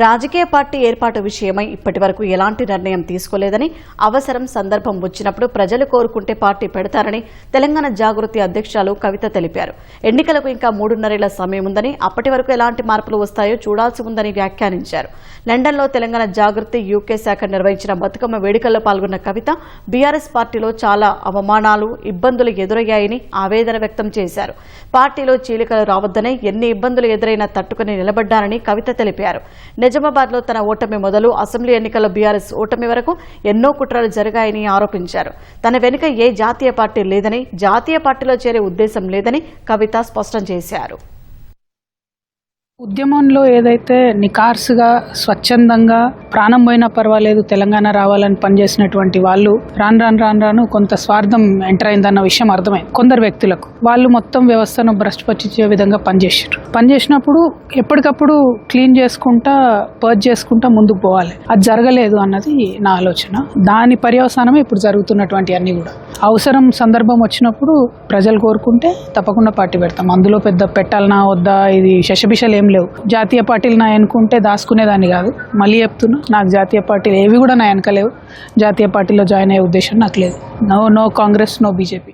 రాజకీయ పార్టీ ఏర్పాటు విషయమై ఇప్పటి వరకు ఎలాంటి నిర్ణయం తీసుకోలేదని అవసరం సందర్భం వచ్చినప్పుడు ప్రజలు కోరుకుంటే పార్టీ పెడతారని తెలంగాణ జాగృతి అధ్యక్షాలు కవిత తెలిపారు. ఎన్నికలకు ఇంకా మూడున్నరేళ్ళ సమయం ఉందని అప్పటి వరకు ఎలాంటి మార్పులు వస్తాయో చూడాల్సి ఉందని వ్యాఖ్యానించారు. లండన్లో తెలంగాణ జాగృతి యూకే శాఖ నిర్వహించిన బతుకమ్మ వేడుకల్లో పాల్గొన్న కవిత బీఆర్ఎస్ పార్టీలో చాలా అవమానాలు ఇబ్బందులు ఎదురయ్యాయని ఆవేదన వ్యక్తం చేశారు. పార్టీలో చీలికలు రావద్దని ఎన్ని ఇబ్బందులు ఎదురైనా తట్టుకుని నిలబడ్డారని కవిత తెలిపారు. నిజామాబాద్లో తన ఓటమి మొదలు అసెంబ్లీ ఎన్నికల్లో బీఆర్ఎస్ ఓటమి వరకు ఎన్నో కుట్రలు జరిగాయని ఆరోపించారు. తన వెనుక ఏ జాతీయ పార్టీ లేదని జాతీయ పార్టీలో చేరే ఉద్దేశం లేదని కవిత స్పష్టం చేశారు. ఉద్యమంలో ఏదైతే నికార్సుగా స్వచ్ఛందంగా ప్రాణం పోయినా పర్వాలేదు తెలంగాణ రావాలని పనిచేసినటువంటి వాళ్ళు రాను రాను రాను రాను కొంత స్వార్థం ఎంటర్ అయిందన్న విషయం అర్థమైంది. కొందరు వ్యక్తులకు. వాళ్ళు మొత్తం వ్యవస్థను భ్రష్టపరిచే విధంగా పనిచేసారు పనిచేసినప్పుడు ఎప్పటికప్పుడు క్లీన్ చేసుకుంటా పర్చ్ చేసుకుంటా ముందుకు పోవాలి. అది జరగలేదు అన్నది నా ఆలోచన. దాని పర్యవసానమే ఇప్పుడు జరుగుతున్నటువంటి అన్ని కూడా. అవసరం సందర్భం వచ్చినప్పుడు ప్రజలు కోరుకుంటే తప్పకుండా పార్టీ పెడతాం. అందులో పెద్ద పెట్టాలనా వద్దా ఇది శశబిషలు ఏం లేవు. జాతీయ పార్టీలు నా అనుకుంటే దాచుకునేదాన్ని కాదు. మళ్ళీ చెప్తున్నా నాకు జాతీయ పార్టీలు ఏవి కూడా నా వెనకలేవు జాతీయ పార్టీలో జాయిన్ అయ్యే ఉద్దేశం నాకు లేదు. No no Congress no BJP.